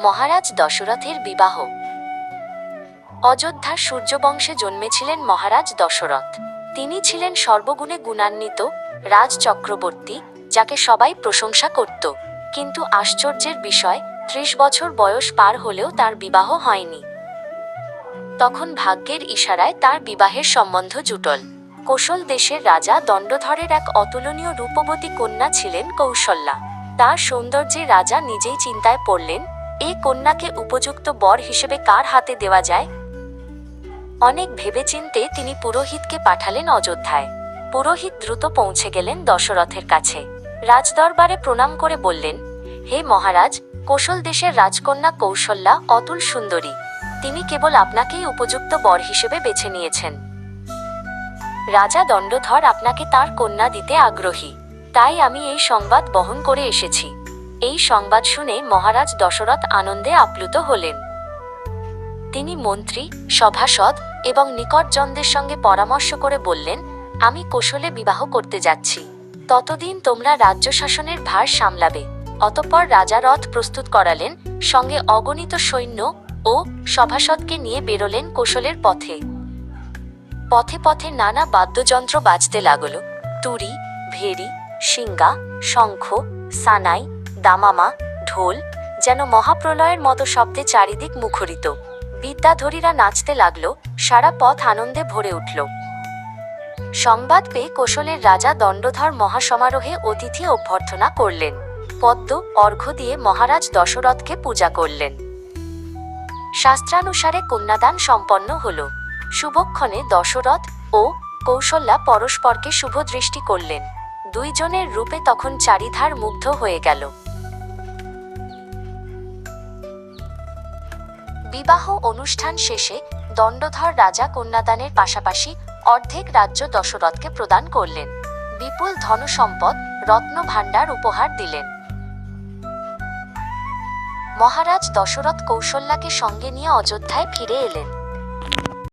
মহারাজ দশরথের বিবাহ। অযোধ্যার সূর্যবংশে জন্মেছিলেন মহারাজ দশরথ। তিনি ছিলেন সর্বগুণে গুণান্বিত রাজ চক্রবর্তী, যাকে সবাই প্রশংসা করত। কিন্তু আশ্চর্যের বিষয়, ত্রিশ বছর বয়স পার হলেও তার বিবাহ হয়নি। তখন ভাগ্যের ইশারায় তার বিবাহের সম্বন্ধ জুটল। কোশল দেশের রাজা দণ্ডধরের এক অতুলনীয় রূপবতী কন্যা ছিলেন কৌশল্যা। তার সৌন্দর্যে রাজা নিজেই চিন্তায় পড়লেন এই কন্যাকে উপযুক্ত বর হিসেবে কার হাতে দেওয়া যায়? অনেক ভেবেচিন্তে তিনি পুরোহিতকে পাঠালেন অযোধ্যায়। পুরোহিত দ্রুত পৌঁছে গেলেন দশরথের কাছে। রাজদরবারে প্রণাম করে বললেন, হে মহারাজ, কৌশল দেশের রাজকন্যা কৌশল্যা অতুল সুন্দরী, তিনি কেবল আপনাকেই উপযুক্ত বর হিসেবে বেছে নিয়েছেন। রাজা দণ্ডধর আপনাকে তার কন্যা দিতে আগ্রহী, তাই আমি এই সংবাদ বহন করে এসেছি। এই সংবাদ শুনে মহারাজ দশরথ আনন্দে আপ্লুত হলেন। তিনি মন্ত্রী, সভাসদ এবং নিকটজনদের সঙ্গে পরামর্শ করে বললেন, আমি কোশলে বিবাহ করতে যাচ্ছি। ততদিন তোমরা রাজ্য শাসনের ভার সামলাবে। অতঃপর রাজা রথ প্রস্তুত করালেন, সঙ্গে অগণিত সৈন্য ও সভাসদকে নিয়ে বেরোলেন কোশলের পথে। পথে পথে নানা বাদ্যযন্ত্র বাজতে লাগল। তুরি ভেরি সিঙ্গা শঙ্খ, সানাই দামামা, ঢোল যেন মহাপ্রলয়ের মতো শব্দে চারিদিক মুখরিত। বিদ্যাধরীরা নাচতে লাগল, সারা পথ আনন্দে ভরে উঠল। সংবাদ পেয়ে কোশলের রাজা দণ্ডধর মহাসমারোহে অতিথি অভ্যর্থনা করলেন। পদ্ম, অর্ঘ্য দিয়ে মহারাজ দশরথকে পূজা করলেন। শাস্ত্রানুসারে কন্যাদান সম্পন্ন হল। শুভক্ষণে দশরথ ও কৌশল্যা পরস্পরকে শুভ দৃষ্টি করলেন। দুইজনের রূপে তখন চারিধার মুগ্ধ হয়ে গেল। বিবাহ অনুষ্ঠান শেষে দণ্ডধর রাজা কন্যাদানের পাশাপাশি অর্ধেক রাজ্য দশরথকে প্রদান করলেন। বিপুল ধনসম্পদ, রত্ন ভাণ্ডার উপহার দিলেন। মহারাজ দশরথ কৌশল্যাকে সঙ্গে নিয়ে অযোধ্যায় ফিরে এলেন।